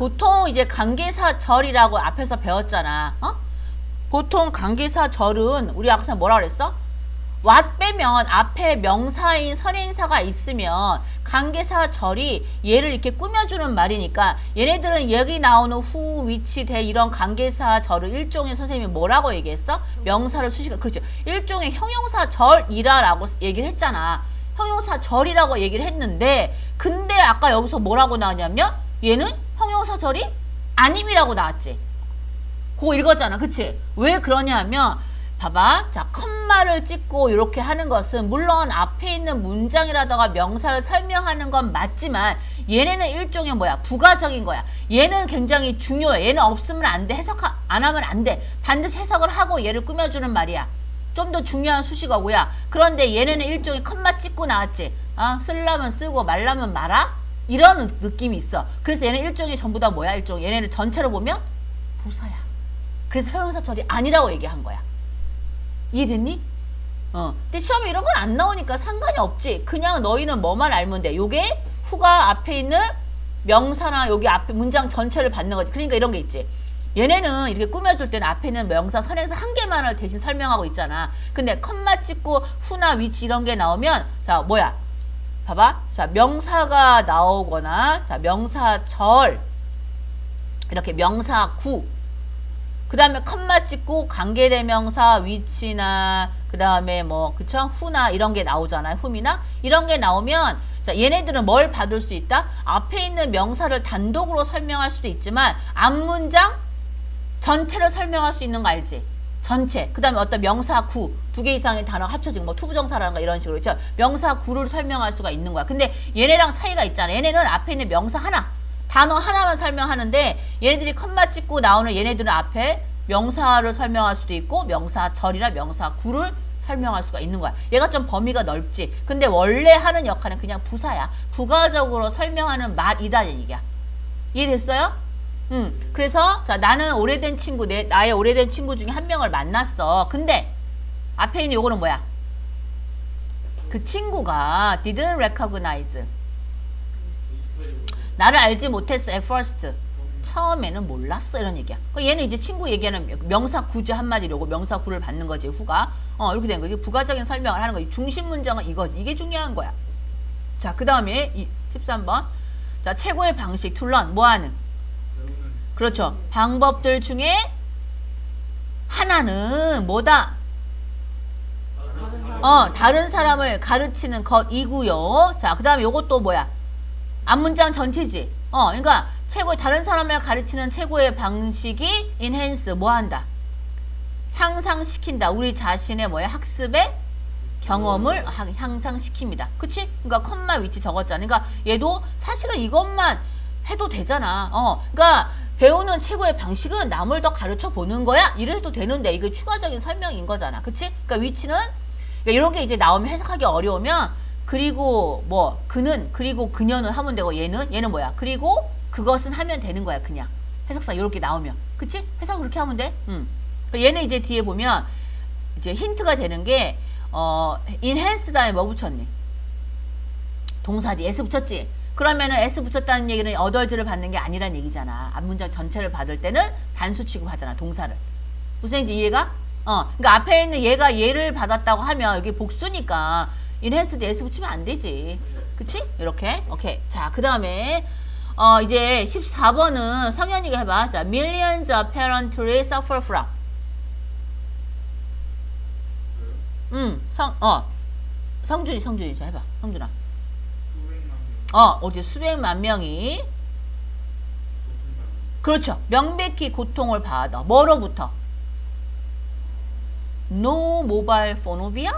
보통 이제 관계사절이라고 앞에서 배웠잖아. 어? 보통 관계사절은 우리 아까 뭐라 그랬어? 왓 빼면 앞에 명사인 선행사가 있으면 관계사절이 얘를 이렇게 꾸며주는 말이니까 얘네들은 여기 나오는 후, 위치, 대 이런 관계사절을 일종의 선생님이 뭐라고 얘기했어? 명사를 수식을 그렇죠. 일종의 형용사절이라라고 얘기를 했잖아. 형용사절이라고 얘기를 했는데 근데 아까 여기서 뭐라고 나왔냐면 얘는 형용사 절이 아님이라고 나왔지. 그거 읽었잖아. 그치? 왜 그러냐 하면 봐봐. 자, 컴마를 찍고 이렇게 하는 것은 물론 앞에 있는 문장이라다가 명사를 설명하는 건 맞지만 얘네는 일종의 뭐야? 부가적인 거야. 얘는 굉장히 중요해. 얘는 없으면 안 돼. 해석 안 하면 안 돼. 반드시 해석을 하고 얘를 꾸며주는 말이야. 좀 더 중요한 수식어고야. 그런데 얘네는 일종의 컴마 찍고 나왔지. 아, 쓰려면 쓰고 말라면 말아? 이런 느낌이 있어. 그래서 얘는 일종의 전부 다 뭐야? 일종 얘네를 전체로 보면 부사야. 그래서 형용사 처리 아니라고 얘기한 거야. 이해됐니? 어. 근데 시험에 이런 건 안 나오니까 상관이 없지. 그냥 너희는 뭐만 알면 돼. 요게 후가 앞에 있는 명사나 여기 앞에 문장 전체를 받는 거지. 그러니까 이런 게 있지. 얘네는 이렇게 꾸며줄 때는 앞에 있는 명사, 선행사 한 개만을 대신 설명하고 있잖아. 근데 컴마 찍고 후나 위치 이런 게 나오면 자 뭐야? 봐봐. 자 명사가 나오거나 자 명사절. 이렇게 명사구. 그 다음에 컴마 찍고 관계대명사 위치나 그 다음에 뭐 그쵸? 후나 이런 게 나오잖아요. 후미나? 이런 게 나오면 자 얘네들은 뭘 받을 수 있다? 앞에 있는 명사를 단독으로 설명할 수도 있지만 앞문장 전체를 설명할 수 있는 거 알지 전체 그 다음에 어떤 명사 구 두 개 이상의 단어가 합쳐진 뭐 투부정사라든가 이런 식으로 있죠 명사 구를 설명할 수가 있는 거야 근데 얘네랑 차이가 있잖아 얘네는 앞에 있는 명사 하나 단어 하나만 설명하는데 얘네들이 컴마 찍고 나오는 얘네들은 앞에 명사를 설명할 수도 있고 명사절이나 명사구를 설명할 수가 있는 거야. 얘가 좀 범위가 넓지. 근데 원래 하는 역할은 그냥 부사야. 부가적으로 설명하는 말이다는 얘기야. 이해됐어요? 음. 그래서 자 나는 오래된 친구 내 나의 오래된 친구 중에 한 명을 만났어. 근데 앞에 있는 요거는 뭐야? 그 친구가 didn't recognize 나를 알지 못했어 at first. 처음에는 몰랐어 이런 얘기야. 그 얘는 이제 친구 얘기하는 명사 구제 한마디로 고 명사 구를 받는 거지 후가. 어 이렇게 된 거지. 부가적인 설명을 하는 거지. 중심 문장은 이거지. 이게 중요한 거야. 자, 그 다음에 13번. 자, 최고의 방식 툴런 뭐하는? 그렇죠. 방법들 중에 하나는 뭐다? 어, 다른 사람을 가르치는 것이고요. 자, 그 다음에 요것도 뭐야? 앞문장 전체지. 어, 그러니까 최고의 다른 사람을 가르치는 최고의 방식이 enhance 뭐 한다? 향상시킨다. 우리 자신의 뭐야? 학습의 경험을 하- 향상시킵니다. 그치? 그러니까 컴마 위치 적었잖아. 그러니까 얘도 사실은 이것만 해도 되잖아. 어, 그러니까 배우는 최고의 방식은 남을 더 가르쳐 보는 거야. 이래도 되는데 이게 추가적인 설명인 거잖아. 그치? 그러니까 위치는 그러니까 이런 게 이제 나오면 해석하기 어려우면 그리고 뭐 그는 그리고 그녀는 하면 되고 얘는 얘는 뭐야? 그리고 그것은 하면 되는 거야 그냥 해석상 이렇게 나오면 그치? 해석 그렇게 하면 돼. 음. 그러니까 얘는 이제 뒤에 보면 이제 힌트가 되는 게 어, enhance 다음에 뭐 붙였니? 동사지 s 붙였지. 그러면은 s 붙였다는 얘기는 어덜즈를 받는 게 아니란 얘기잖아. 앞 문장 전체를 받을 때는 단수 취급하잖아. 동사를. 무슨 얘기인지 이해가? 어, 그러니까 앞에 있는 얘가 얘를 받았다고 하면 여기 복수니까 enhance 대 s 붙이면 안 되지. 그치? 이렇게. 오케이. 자, 그 다음에 어, 이제 14번은 성현이가 해봐. 자, millions of parents suffer from. 음, 성, 어. 성준이, 성준이. 자, 해봐. 성준아. 어, 어제 수백만 명이. 그렇죠. 명백히 고통을 받아. 뭐로부터? 노 모바일 포노비아?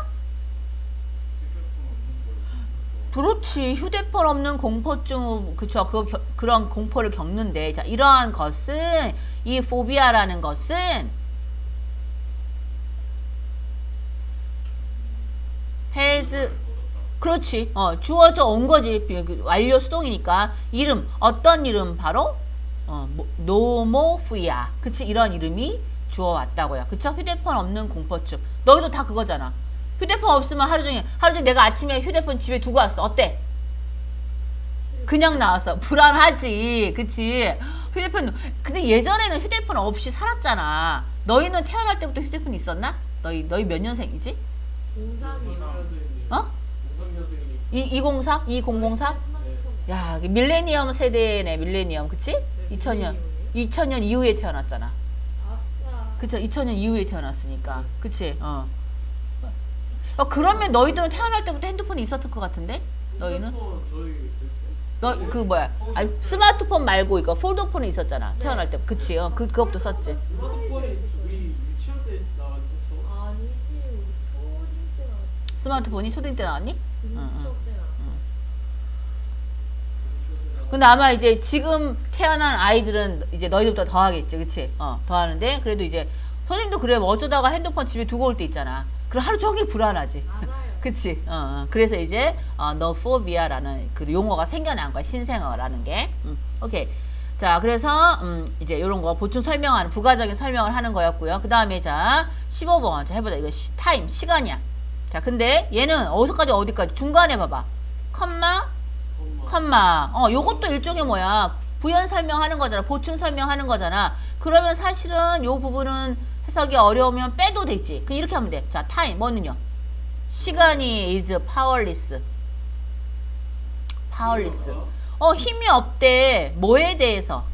그렇지. 휴대폰 없는 공포증, 그쵸. 그, 겨- 그런 공포를 겪는데. 자, 이러한 것은, 이 포비아라는 것은, has, 그렇지. 어, 주어져 온 거지. 그 완료 수동이니까. 이름, 어떤 이름? 바로, 어, 뭐, 노모피아. 그치. 이런 이름이 주어 왔다고요. 그쵸? 휴대폰 없는 공포증. 너희도 다 그거잖아. 휴대폰 없으면 하루 종일, 하루 종일 내가 아침에 휴대폰 집에 두고 왔어. 어때? 그냥 나왔어. 불안하지. 그치? 휴대폰 근데 예전에는 휴대폰 없이 살았잖아. 너희는 태어날 때부터 휴대폰 있었나? 너희 너희 몇 년생이지? 공삼이요. 어? 공삼년생이니 이 203? 2004? 야, 밀레니엄 세대네, 밀레니엄. 그치? 2000년. 2000년 이후에 태어났잖아. 그쵸? 2000년 이후에 태어났으니까. 그치? 어. 어, 그러면 너희들은 태어날 때부터 핸드폰이 있었을 것 같은데? 너희는? 너, 그 뭐야? 아니, 스마트폰 말고 이거 폴더폰이 있었잖아. 태어날 때. 그치? 어, 그, 그것도 썼지. 스마트폰이 초딩 때 나왔니? 근데 아마 이제 지금 태어난 아이들은 이제 너희들보다 더 하겠지, 그치? 어, 더 하는데, 그래도 이제, 선생님도 그래, 뭐 어쩌다가 핸드폰 집에 두고 올 때 있잖아. 그럼 하루 종일 불안하지. 그치? 어, 어. 그래서 이제, 어, 너포비아라는 그 용어가 생겨난 거야, 신생어라는 게. 음, 오케이. 자, 그래서, 음, 이제 요런 거 보충 설명하는, 부가적인 설명을 하는 거였고요. 그 다음에 자, 15번. 자, 해보자. 이거 시, 타임, 시간이야. 자, 근데 얘는 어디서까지 어디까지? 중간에 봐봐. 컴마, 컴마. 어, 요것도 일종의 뭐야. 부연 설명하는 거잖아. 보충 설명하는 거잖아. 그러면 사실은 요 부분은 해석이 어려우면 빼도 되지. 그 이렇게 하면 돼. 자, 타임 뭐는요? 시간이 is powerless. powerless. 어, 힘이 없대. 뭐에 대해서?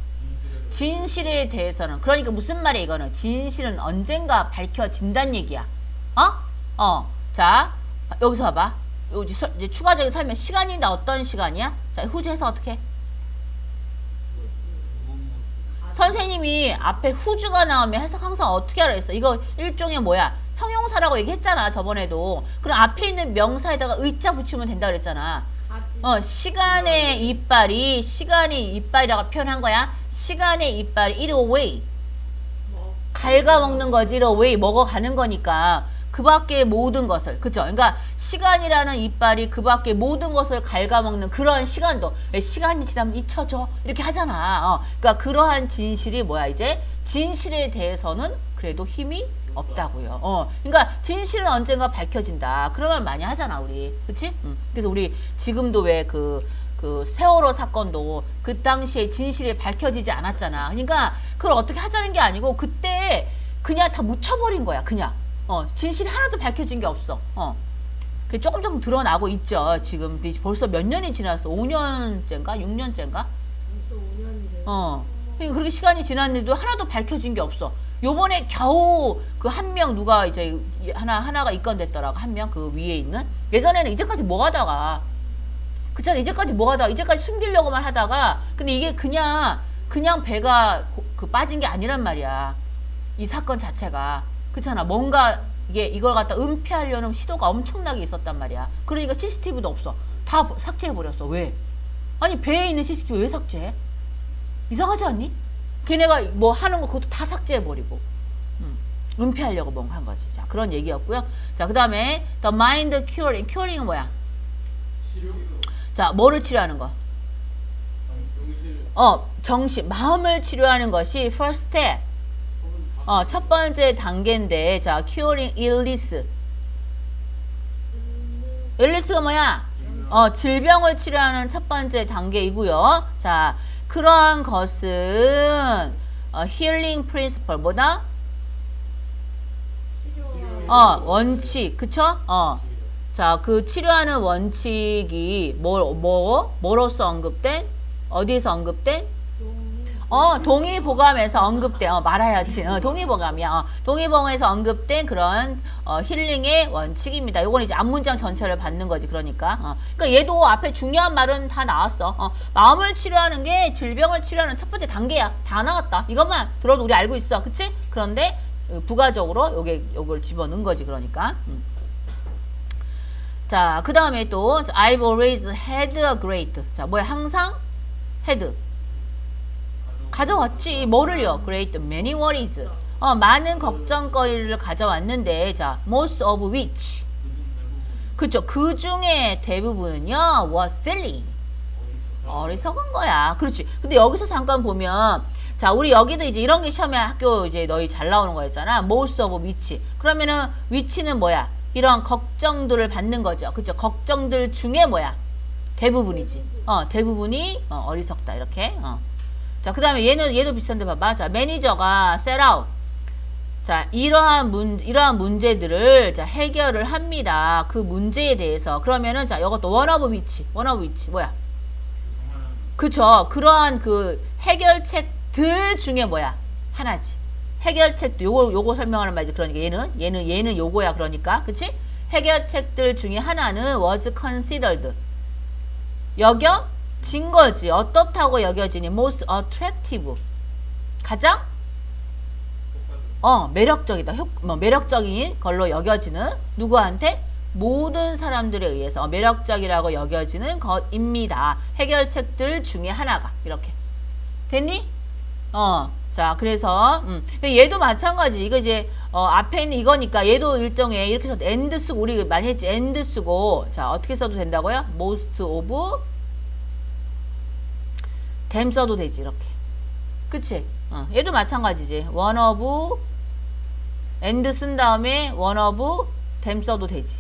진실에 대해서는. 그러니까 무슨 말이야, 이거는? 진실은 언젠가 밝혀진다는 얘기야. 어? 어. 자, 여기서 봐봐. 요 이제 설- 이제 추가적인 설명. 시간인데 어떤 시간이야? 자, 후주 해서 어떻게? 해? 선생님이 앞에 후주가 나오면 해석 항상 어떻게 하라 했어? 이거 일종의 뭐야? 형용사라고 얘기했잖아, 저번에도. 그럼 앞에 있는 명사에다가 의자 붙이면 된다 그랬잖아. 어, 시간의 이빨이, 시간이 이빨이라고 표현한 거야. 시간의 이빨이 eat away. 뭐 갉아먹는 거지, eat away. 먹어가는 거니까. 그 밖의 모든 것을. 그쵸? 그러니까 시간이라는 이빨이 그 밖의 모든 것을 갉아먹는 그런 시간도. 왜 시간이 지나면 잊혀져. 이렇게 하잖아. 어, 그러니까 그러한 진실이 뭐야, 이제? 진실에 대해서는 그래도 힘이 없다고요. 어, 그러니까 진실은 언젠가 밝혀진다. 그런 말 많이 하잖아, 우리. 그치? 응. 그래서 우리 지금도 왜 그, 그 세월호 사건도 그 당시에 진실이 밝혀지지 않았잖아. 그러니까 그걸 어떻게 하자는 게 아니고 그때 그냥 다 묻혀버린 거야, 그냥. 어, 진실이 하나도 밝혀진 게 없어. 어. 그 조금 조금 드러나고 있죠. 지금 벌써 몇 년이 지났어. 5년째인가? 6년째인가? 벌써 5년이래 어. 그러니까 그렇게 시간이 지났는데도 하나도 밝혀진 게 없어. 요번에 겨우 그 한 명 누가 이제 하나 하나가 입건됐더라고 한 명 그 위에 있는 예전에는 이제까지 뭐 하다가 그잖아 이제까지 뭐 하다가 이제까지 숨기려고만 하다가 근데 이게 그냥 그냥 배가 고- 그 빠진 게 아니란 말이야 이 사건 자체가 그렇잖아 뭔가 이게 이걸 갖다 은폐하려는 시도가 엄청나게 있었단 말이야 그러니까 CCTV도 없어 다 삭제해 버렸어 왜 아니 배에 있는 CCTV 왜 삭제해 이상하지 않니? 걔네가 뭐 하는 거 그것도 다 삭제해버리고 음, 은폐하려고 뭔가 한 거지. 자 그런 얘기였고요. 자그 다음에 the mind curing. curing은 뭐야? 치료 자 뭐를 치료하는 거? 어 정신, 마음을 치료하는 것이 first step. 어 첫 번째 단계인데 자 curing illness. illness가 뭐야? 어, 질병을 치료하는 첫 번째 단계이고요. 자, 그러한 것은 어, healing principle 뭐다? 어, 원칙, 그쵸? 어, 자, 그 치료하는 원칙이 뭐, 뭐, 뭐로서 언급된? 어디에서 언급된? 어, 동의보감에서 언급된, 어, 말아야지. 어, 동의보감이야. 어, 동의보감에서 언급된 그런, 어, 힐링의 원칙입니다. 요건 이제 앞문장 전체를 받는 거지, 그러니까. 어, 그러니까 얘도 앞에 중요한 말은 다 나왔어. 어, 마음을 치료하는 게 질병을 치료하는 첫 번째 단계야. 다 나왔다. 이것만 들어도 우리 알고 있어. 그치? 그런데, 어, 부가적으로 요게, 요걸 집어넣은 거지, 그러니까. 음. 자, 그 다음에 또, I've always had a great. 자, 뭐야, 항상? had. 가져왔지. 뭐를요? Great many worries. 어, 많은 걱정거리를 가져왔는데, 자, most of which. 그쵸. 그 중에 대부분은요, was silly. 어리석은 거야. 그렇지. 근데 여기서 잠깐 보면, 자, 우리 여기도 이제 이런 게 시험에 학교 이제 너희 잘 나오는 거였잖아. most of which. 그러면은, which는 뭐야? 이런 걱정들을 받는 거죠. 그쵸. 걱정들 중에 뭐야? 대부분이지. 어, 대부분이 어, 어리석다. 이렇게. 어. 자, 그 다음에 얘는, 얘도 비슷한데 봐봐. 자, 매니저가 out. 자, 이러한 문, 이러한 문제들을 자, 해결을 합니다. 그 문제에 대해서. 그러면은, 자, 이것도 which, one of which, 뭐야? 그쵸. 그러한 그 해결책들 중에 뭐야? 하나지. 해결책도 요거, 요거 설명하는 말이지. 그러니까 얘는, 얘는, 얘는 요거야. 그러니까. 그치? 해결책들 중에 하나는 was considered. 여겨 진 거지. 어떻다고 여겨지니? most attractive. 가장 어, 매력적이다. 효, 뭐, 매력적인 걸로 여겨지는 누구한테? 모든 사람들에 의해서 어, 매력적이라고 여겨지는 것입니다. 해결책들 중에 하나가 이렇게 됐니? 어, 자 그래서 음, 얘도 마찬가지. 이거 이제 어, 앞에 있는 이거니까 얘도 일종의 이렇게 해서 and 쓰고 우리 많이 했지 and 쓰고 자 어떻게 써도 된다고요? most of them 써도 되지 이렇게. 그치? 어, 얘도 마찬가지지. one of and 쓴 다음에 one of them 써도 되지.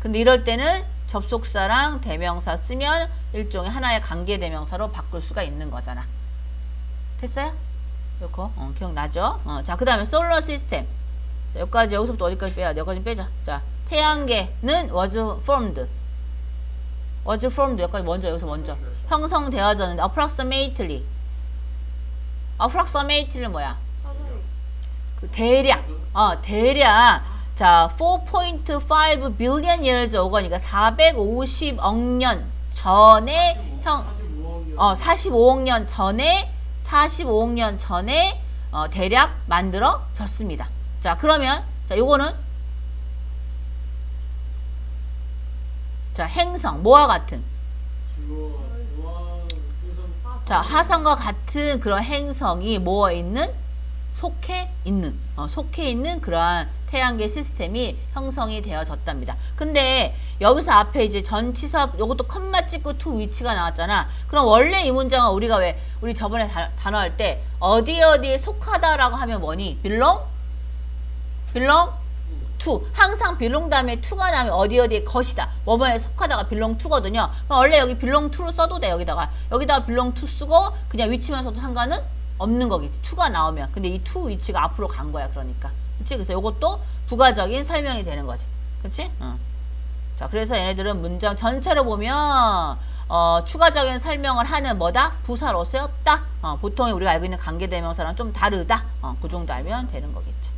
근데 이럴 때는 접속사랑 대명사 쓰면 일종의 하나의 관계 대명사로 바꿀 수가 있는 거잖아. 됐어요? 요거 어, 기억나죠? 어, 자, 그 다음에 솔러 시스템. 자, 여기까지 여기서부터 어디까지 빼야 돼? 여기까지 빼자. 자, 태양계는 was formed. Was formed 여기까지 먼저 여기서 먼저 형성되어졌는데 approximately. approximately 뭐야? 그 대략, 어, 대략, 자, 4.5 billion years ago니까 450억 년 전에 형, 45억이요. 어, 45억 년 전에, 45억 년 전에, 어, 대략 만들어졌습니다. 자, 그러면, 자, 요거는, 자, 행성, 뭐와 같은? 자, 화성과 같은 그런 행성이 모여 있는 속해 있는 어, 속해 있는 그러한 태양계 시스템이 형성이 되어졌답니다. 근데 여기서 앞에 이제 전치사 요것도 컴마 찍고 to 위치가 나왔잖아. 그럼 원래 이 문장은 우리가 왜 우리 저번에 다- 단어 할 때 어디 어디에 속하다라고 하면 뭐니? belong? belong to 항상 belong 다음에 to가 나면 어디 어디에 것이다. 뭐뭐에 속하다가 to거든요. 그럼 원래 여기 belong to로 써도 돼 여기다가. 여기다가 belong 쓰고 그냥 위치만 써도 상관은 없는 거겠지 to가 나오면. 근데 이 to 위치가 앞으로 간 거야 그러니까. 그치? 그래서 이것도 부가적인 설명이 되는 거지. 그치? 응. 자 그래서 얘네들은 문장 전체로 보면 어, 추가적인 설명을 하는 뭐다? 부사로 쓰였다. 어, 보통 우리가 알고 있는 관계대명사랑 좀 다르다. 어, 그 정도 알면 되는 거겠죠